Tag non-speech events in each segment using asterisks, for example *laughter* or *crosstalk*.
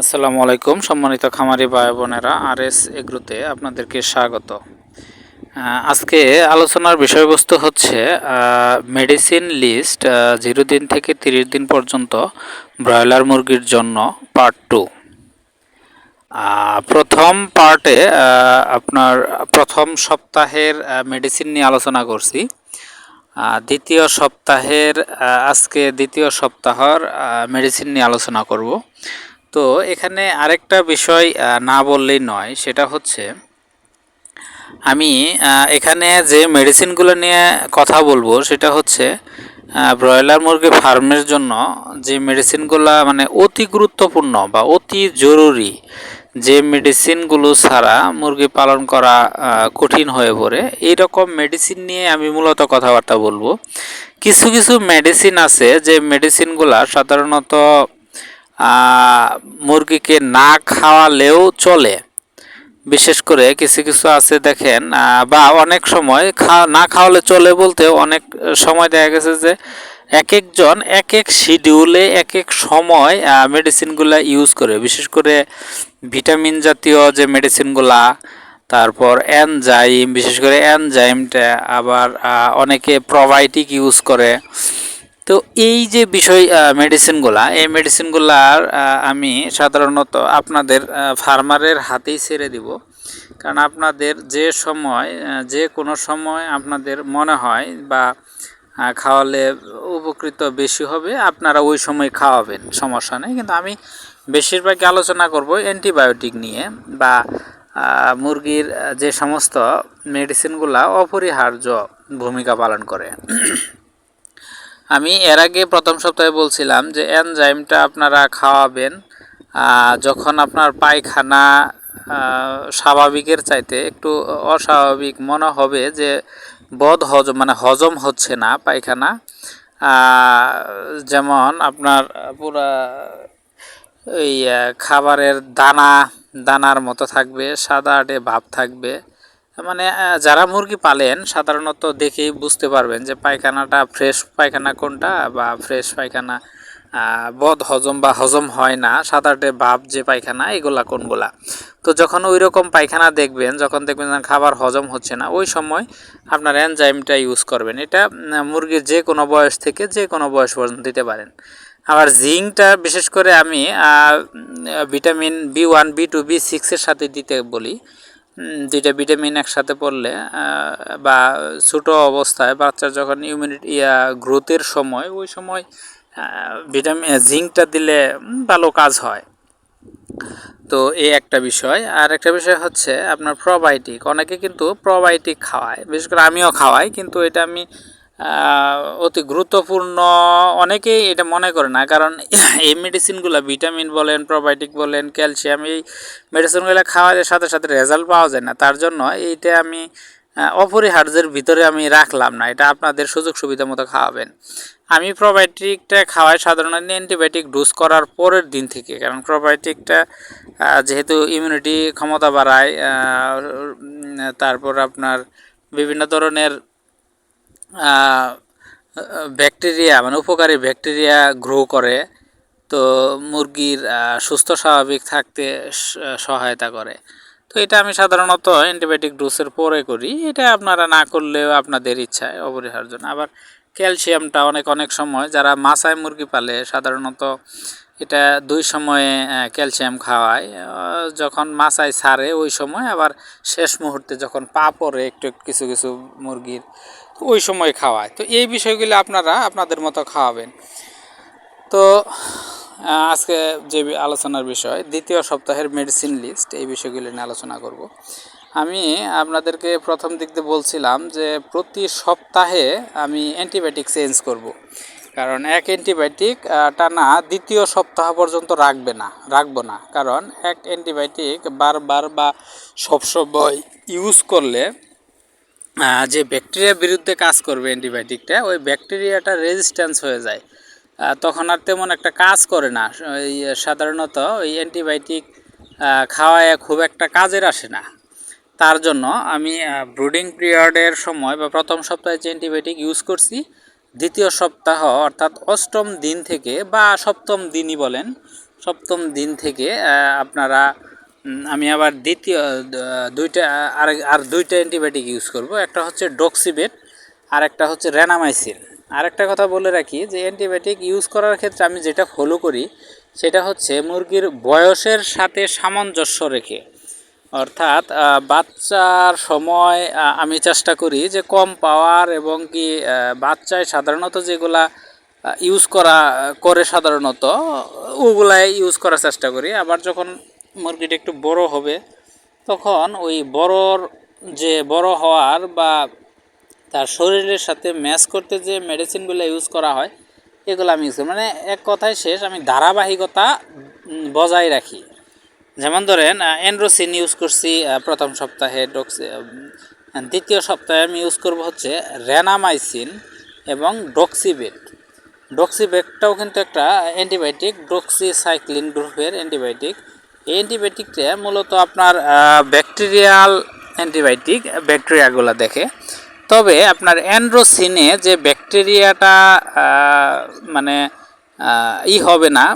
আসসালামু আলাইকুম, সম্মানিত খামারি ভাই বোনেরা আর এস এগ্রুতে আপনাদেরকে স্বাগত। আজকে আলোচনার বিষয়বস্তু হচ্ছে মেডিসিন লিস্ট জিরো দিন থেকে তিরিশ দিন পর্যন্ত ব্রয়লার মুরগির জন্য পার্ট টু প্রথম পার্টে আপনার প্রথম সপ্তাহের মেডিসিন নিয়ে আলোচনা করছি। দ্বিতীয় সপ্তাহের আজকে দ্বিতীয় সপ্তাহের মেডিসিন নিয়ে আলোচনা করব। তো এখানে আরেকটা বিষয় না বললেই নয়, সেটা হচ্ছে আমি এখানে যে মেডিসিনগুলো নিয়ে কথা বলব, সেটা হচ্ছে ব্রয়লার মুরগি ফার্মের জন্য যে মেডিসিনগুলো মানে অতি গুরুত্বপূর্ণ বা অতি জরুরি যে মেডিসিনগুলো ছাড়া মুরগি পালন করা কঠিন হয়ে পড়ে এই রকম মেডিসিন নিয়ে আমি মূলত কথাবার্তা বলব। কিছু কিছু মেডিসিন আছে যে মেডিসিনগুলা সাধারণত মুরগিকে না খাওয়ালেও চলে। বিশেষ করে কিছু কিছু আছে দেখেন বা অনেক সময় খা, না খাওয়ালে চলে বলতে অনেক সময় দেখা গেছে যে এক একজন এক এক শিডিউলে এক এক সময় মেডিসিনগুলা ইউজ করে। বিশেষ করে ভিটামিন জাতীয় যে মেডিসিনগুলা তারপর এনজাইম বিশেষ করে এনজাইমটা আবার অনেকে প্রোবায়োটিক ইউজ করে। তো এই যে বিষয় মেডিসিনগুলা এই মেডিসিনগুলার আমি সাধারণত আপনাদের ফার্মারের হাতেই ছেড়ে দিব। কারণ আপনাদের যে সময় যে কোনো সময় আপনাদের মনে হয় বা খাওয়ালে উপকৃত বেশি হবে, আপনারা ওই সময় খাওয়াবেন, সমস্যা নেই। কিন্তু আমি বেশিরভাগই আলোচনা করব অ্যান্টিবায়োটিক নিয়ে বা মুরগির যে সমস্ত মেডিসিনগুলা অপরিহার্য ভূমিকা পালন করে। আমি এর আগে প্রথম সপ্তাহে বলছিলাম যে এনজাইমটা আপনারা খাওয়াবেন যখন আপনার পায়খানা স্বাভাবিকের চাইতে একটু অস্বাভাবিক মনে হবে যে বদ হজম মানে হজম হচ্ছে না পায়খানা যেমন আপনার পুরা এই খাবারের দানা, দানার মতো থাকবে, সাদা আটে ভাব থাকবে মানে যারা মুরগি পালেন, সাধারণত দেখেই বুঝতে পারবেন যে পায়খানাটা ফ্রেশ পায়খানা কোনটা বা ফ্রেশ পায়খানা বদ হজম বা হজম হয় না, সাদাটে ভাব যে পায়খানা, এগুলা কোনগুলা? তো যখন ওই রকম পায়খানা দেখবেন, যখন দেখবেন খাবার হজম হচ্ছে না, ওই সময় আপনার এনজাইমটা ইউজ করবেন। এটা মুরগির যে কোনো বয়স থেকে যে কোনো বয়স পর্যন্ত দিতে পারেন। আবার জিঙ্কটা বিশেষ করে আমি vitamin B one B two B সিক্সের সাথে দিতে বলি। দুইটা ভিটামিন একসাথে পড়লে বা ছোটো অবস্থায় বাচ্চার যখন ইমিউনিটি ইয়া গ্রোথের সময়, ওই সময় ভিটামিন জিঙ্কটা দিলে ভালো কাজ হয়। তো এই একটা বিষয়। আর একটা বিষয় হচ্ছে আপনার প্রোবায়োটিক অনেকে কিন্তু প্রোবায়োটিক খাওয়ায়। বিশেষ করে আমিও খাওয়াই, কিন্তু এটা আমি অতি গুরুত্বপূর্ণ। অনেকেই এটা মনে করে না, কারণ এই মেডিসিনগুলো ভিটামিন বলেন প্রোবায়োটিক বলেন ক্যালসিয়াম এই মেডিসিনগুলো খাওয়ার সাথে সাথে রেজাল্ট পাওয়া যায় না। তার জন্য এইটা আমি অপরিহার্যের ভিতরে আমি রাখলাম না, এটা আপনাদের সুযোগ সুবিধা মতো খাওয়াবেন। আমি প্রোবায়োটিকটা খাওয়াই সাধারণত অ্যান্টিবায়োটিক ডোজ করার পরের দিন থেকে, কারণ প্রোবায়োটিকটা যেহেতু ইমিউনিটি ক্ষমতা বাড়ায় তারপর আপনার বিভিন্ন ধরনের ব্যাকটেরিয়া মানে উপকারী ব্যাকটেরিয়া গ্রো করে, তো মুরগির সুস্থ স্বাভাবিক থাকতে সহায়তা করে। তো এটা আমি সাধারণত অ্যান্টিবায়োটিক ডোজের পরে করি। এটা আপনারা না করলেও আপনাদের ইচ্ছায়, অপরিহার্য না। আবার ক্যালসিয়ামটা অনেক অনেক সময় যারা মাছায় মুরগি পালে, সাধারণত এটা দুই সময়ে ক্যালসিয়াম খাওয়ায়। যখন মাছায় ছাড়ে ওই সময় আবার শেষ মুহূর্তে যখন পা পড়ে একটু কিছু কিছু মুরগির ওই সময় খাওয়ায়। তো এই বিষয়গুলো আপনারা আপনাদের মতো খাওয়াবেন। তো আজকে যে আলোচনার বিষয়, দ্বিতীয় সপ্তাহের মেডিসিন লিস্ট এই বিষয়গুলি নিয়ে আলোচনা করব। আমি আপনাদেরকে প্রথম দিক দিয়ে বলছিলাম যে, প্রতি সপ্তাহে আমি অ্যান্টিবায়োটিক চেঞ্জ করব। কারণ এক অ্যান্টিবায়োটিক টানা দ্বিতীয় সপ্তাহ পর্যন্ত রাখবে না, রাখব না। কারণ এক অ্যান্টিবায়োটিক বারবার বা সবসময় ইউজ করলে যে ব্যাকটেরিয়ার বিরুদ্ধে কাজ করবে অ্যান্টিবায়োটিকটা ওই ব্যাকটেরিয়াটা রেজিস্ট্যান্স হয়ে যায়। তখন আর তেমন একটা কাজ করে না। ওই সাধারণত ওই অ্যান্টিবায়োটিক খাওয়ায় খুব একটা কাজের আসে না। তার জন্য আমি ব্রুডিং পিরিয়ডের সময় বা প্রথম সপ্তাহে যে অ্যান্টিবায়োটিক ইউজ করছি, দ্বিতীয় সপ্তাহ অর্থাৎ অষ্টম দিন থেকে বা সপ্তম দিনই বলেন, সপ্তম দিন থেকে আপনারা আমি আবার দ্বিতীয় দুইটা আর আর দুইটা অ্যান্টিবায়োটিক ইউজ করব। একটা হচ্ছে ডক্সিবেট আর একটা হচ্ছে রেনামাইসিন। আর একটা কথা বলে রাখি যে, অ্যান্টিবায়োটিক ইউজ করার ক্ষেত্রে আমি যেটা ফলো করি, সেটা হচ্ছে মুরগির বয়সের সাথে সামঞ্জস্য রেখে। অর্থাৎ বাচ্চার সময় আমি চেষ্টা করি যে কম পাওয়ার এবং কি বাচ্চায় সাধারণত যেগুলা ইউজ করা, করে সাধারণত, ওগুলাই ইউজ করার চেষ্টা করি। আবার যখন মুরগিটা একটু বড় হবে, তখন ওই বড়র যে বড় হওয়ার বা তার শরীরের সাথে ম্যাচ করতে যে মেডিসিনগুলো ইউজ করা হয়, এগুলো আমি ইউজ করি। মানে এক কথায় শেষ, আমি ধারাবাহিকতা বজায় রাখি। যেমন ধরেন অ্যান্ড্রোসিন ইউজ করছি প্রথম সপ্তাহে ডক্সি দ্বিতীয় সপ্তাহে আমি ইউজ করব হচ্ছে রেনামাইসিন এবং ডক্সিবেট ডক্সিবেটটাও কিন্তু একটা অ্যান্টিবায়োটিক ডক্সিসাইক্লিন গ্রুপের অ্যান্টিবায়োটিক এই অ্যান্টিবায়োটিকটা মূলত আপনার ব্যাকটেরিয়াল অ্যান্টিবায়োটিক ব্যাকটেরিয়াগুলো দেখে। তবে আপনার অ্যান্ড্রোসিনে যে ব্যাকটেরিয়াটা মানে ই হবে না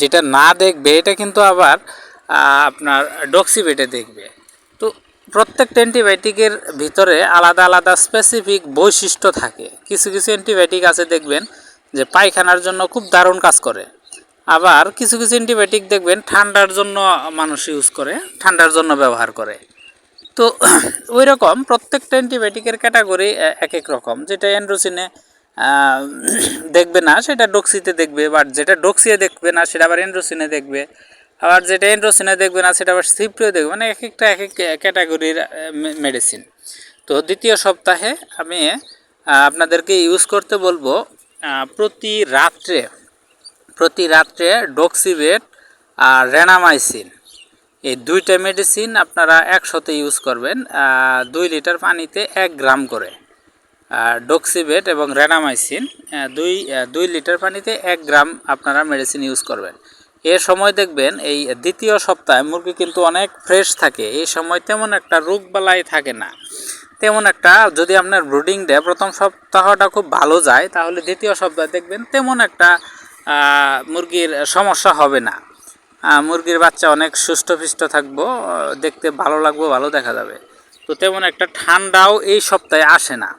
যেটা না দেখবে, এটা কিন্তু আবার আপনার ডক্সিবেটে দেখবে। তো প্রত্যেকটা অ্যান্টিবায়োটিকের ভিতরে আলাদা আলাদা স্পেসিফিক বৈশিষ্ট্য থাকে। কিছু কিছু অ্যান্টিবায়োটিক আছে দেখবেন, যে পায়খানার জন্য খুব দারুণ কাজ করে। আবার কিছু কিছু অ্যান্টিবায়োটিক দেখবেন ঠান্ডার জন্য মানুষ ইউজ করে, ঠান্ডার জন্য ব্যবহার করে। তো *clears throat* ওই রকম প্রত্যেকটা অ্যান্টিবায়োটিকের ক্যাটাগরি এক এক রকম। যেটা অ্যান্ড্রোসিনে *clears throat* দেখবে না, সেটা ডক্সিতে দেখবে বাট যেটা ডক্সিয়ে দেখবে না, সেটা আবার অ্যান্ড্রোসিনে দেখবে। আবার যেটা অ্যান্ড্রোসিনে দেখবে না, সেটা আবার সিপ্রিও দেখবে। মানে এক একটা, এক এক ক্যাটাগরির মেডিসিন তো দ্বিতীয় সপ্তাহে আমি আপনাদেরকে ইউজ করতে বলব প্রতি রাত্রে প্রতি রাত্রে ডক্সিবেট আর রেনামাইসিন। এই দুইটা মেডিসিন আপনারা একসাথে ইউজ করবেন দুই লিটার পানিতে এক গ্রাম করে। ডক্সিবেট এবং রেনামাইসিন দুই দুই লিটার পানিতে এক গ্রাম আপনারা মেডিসিন ইউজ করবেন। এর সময় দেখবেন এই দ্বিতীয় সপ্তাহে মুরগি কিন্তু অনেক ফ্রেশ থাকে। এই সময় তেমন একটা রোগ বালাই থাকে না। তেমন একটা যদি আপনার ব্রুডিং দেয়, প্রথম সপ্তাহটা খুব ভালো যায়, তাহলে দ্বিতীয় সপ্তাহে দেখবেন তেমন একটা মুরগির সমস্যা হবে না। মুরগির বাচ্চা অনেক সুস্থ থাকব দেখতে ভালো লাগবো, ভালো দেখা যাবে। তো তেমন একটা ঠান্ডাও এই সপ্তাহে আসে না।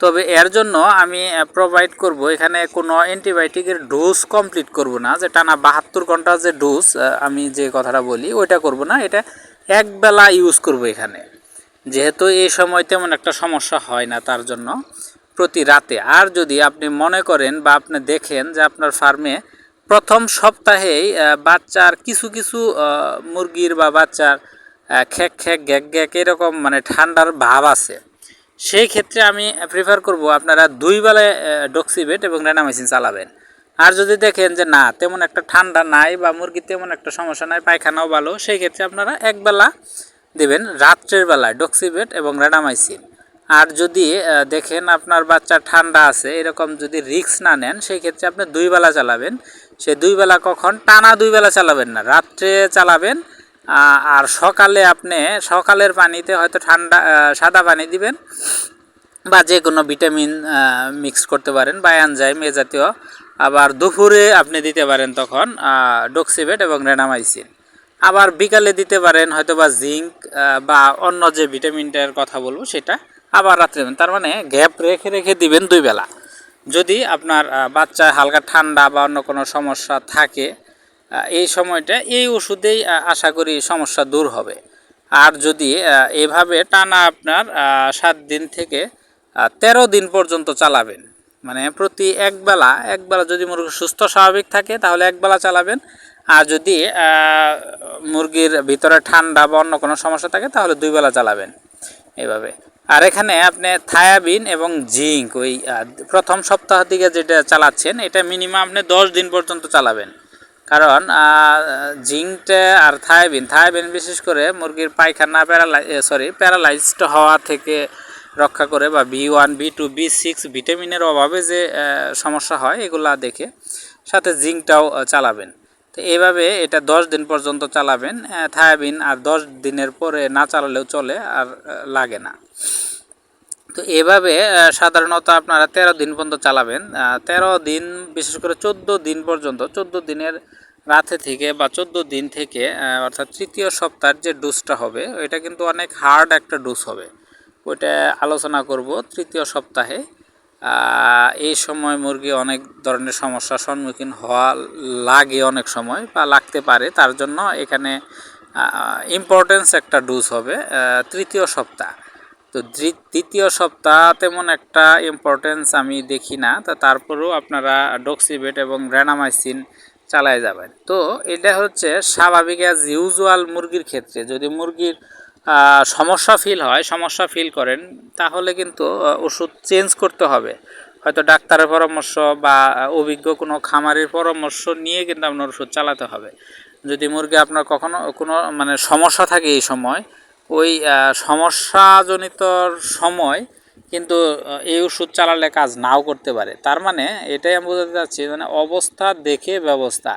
তবে এর জন্য আমি প্রোভাইড করব, এখানে কোনো অ্যান্টিবায়োটিকের ডোজ কমপ্লিট করব না, যে টানা বাহাত্তর ঘণ্টা যে ডোজ আমি যে কথাটা বলি, ওইটা করব না, এটা একবেলা ইউজ করব এখানে। যেহেতু এই সময় তেমন একটা সমস্যা হয় না তার জন্য। প্রতি রাতে। আর যদি আপনি মনে করেন বা আপনি দেখেন যে আপনার ফার্মে প্রথম সপ্তাহেই বাচ্চার কিছু কিছু মুরগির বা বাচ্চার আহ, খ্যাক খ্যাক গ্যাক গ্যাক এরকম মানে ঠান্ডার ভাব আছে। সেই ক্ষেত্রে আমি প্রিফার করব আপনারা দুই বেলায় ডক্সিবেট এবং রেনামাইসিন চালাবেন। আর যদি দেখেন যে না তেমন একটা ঠান্ডা নাই বা মুরগির তেমন একটা সমস্যা নাই পায়খানাও ভালো সেই ক্ষেত্রে আপনারা একবেলা দেবেন রাত্রের বেলায় ডক্সিবেট এবং রেনামাইসিন আর যদি দেখেন আপনার বাচ্চা ঠান্ডা আছে, এরকম যদি রিক্স না নেন, সেই ক্ষেত্রে আপনি দুই বেলা চালাবেন। সেই দুই বেলা কখন? টানা দুই বেলা চালাবেন না, রাত্রে চালাবেন আর সকালে আপনি সকালের পানিতে হয়তো ঠান্ডা সাদা পানি দিবেন, বা যে কোনো ভিটামিন মিক্স করতে পারেন, বা অ্যানজাইম এ জাতীয়। আবার দুপুরে আপনি দিতে পারেন তখন ডক্সিবেট এবং রেনামাইসিন আবার বিকালে দিতে পারেন হয়তো বা জিঙ্ক বা অন্য যে ভিটামিনটার কথা বলব, সেটা। আবার রাত্রে দিবেন। তার মানে গ্যাপ রেখে রেখে দিবেন দুই বেলা। যদি আপনার বাচ্চায় হালকা ঠান্ডা বা অন্য কোনো সমস্যা থাকে এই সময়টা এই ওষুধেই আশা করি সমস্যা দূর হবে। আর যদি এভাবে টানা আপনার সাত দিন থেকে তেরো দিন পর্যন্ত চালাবেন মানে প্রতি একবেলা একবেলা যদি মুরগি সুস্থ স্বাভাবিক থাকে, তাহলে একবেলা চালাবেন। আর যদি মুরগির ভিতরে ঠান্ডা বা অন্য কোনো সমস্যা থাকে, তাহলে দুই বেলা চালাবেন। এভাবে। আর এখানে আপনি থায়াবিন এবং জিঙ্ক, ওই প্রথম সপ্তাহ থেকে যেটা চালাচ্ছেন, এটা মিনিমাম আপনি দশ দিন পর্যন্ত চালাবেন। কারণ জিঙ্কটা আর থায়াবিন থায়াবিন বিশেষ করে মুরগির পায়খানা প্যারালাই সরি, প্যারালাইজড হওয়া থেকে রক্ষা করে বা B one, B two, B six ভিটামিনের অভাবে যে সমস্যা হয়, এগুলা দেখে, সাথে জিঙ্কটাও চালাবেন। তো এইভাবে এটা দশ দিন পর্যন্ত চালাবেন থায়াবিন, আর দশ দিনের পরে না চালালেও চলে আর লাগে না। তো এভাবে সাধারণত আপনারা তেরো দিন পর্যন্ত চালাবেন। তেরো দিন, বিশেষ করে চোদ্দ দিন পর্যন্ত, চোদ্দ দিনের রাতে থেকে বা চোদ্দ দিন থেকে অর্থাৎ তৃতীয় সপ্তাহের যে ডোজটা হবে এটা কিন্তু অনেক হার্ড একটা ডোজ হবে। ওইটা আলোচনা করব তৃতীয় সপ্তাহে। এই সময় মুরগি অনেক ধরনের সমস্যার সম্মুখীন হওয়া লাগে অনেক সময় বা লাগতে পারে। তার জন্য এখানে ইম্পর্টেন্স একটা ডোজ হবে তৃতীয় সপ্তাহ। তো দ্বি- দ্বিতীয় সপ্তাহ তেমন একটা ইম্পর্টেন্স আমি দেখি না। তা তারপরেও আপনারা ডক্সিবেট এবং র্যানামাইসিন চালায় যাবেন। তো এটা হচ্ছে স্বাভাবিক অ্যাজ ইউজুয়াল মুরগির ক্ষেত্রে। যদি মুরগির সমস্যা ফিল হয় সমস্যা ফিল করেন তাহলে কিন্তু ওষুধ চেঞ্জ করতে হবে। হয়তো ডাক্তারের পরামর্শ বা অভিজ্ঞ কোনো খামারের পরামর্শ নিয়ে কিন্তু আপনার ওষুধ চালাতে হবে। যদি মুরগি আপনার কখনো কোনো মানে সমস্যা থাকে এই সময় ওই আহ, সমস্যাজনিত সময় কিন্তু এই ওষুধ চালালে কাজ নাও করতে পারে। তার মানে এটাই আমি বোঝাতে চাচ্ছি মানে অবস্থা দেখে ব্যবস্থা।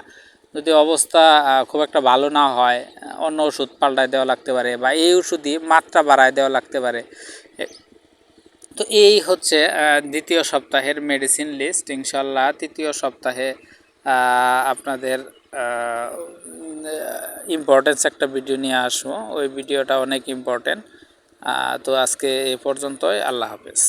যদি অবস্থা খুব একটা ভালো না হয়, অন্য ওষুধ পাল্টায় দেওয়া লাগতে পারে বা এই ওষুধই মাত্রা বাড়ায় দেওয়া লাগতে পারে। তো এই হচ্ছে দ্বিতীয় সপ্তাহের মেডিসিন লিস্ট ইনশাল্লাহ তৃতীয় সপ্তাহে আপনাদের ইম্পর্টেন্স একটা ভিডিও নিয়ে আসব। ওই ভিডিওটা অনেক ইম্পর্টেন্ট তো আজকে এ পর্যন্তই। আল্লাহ হাফেজ।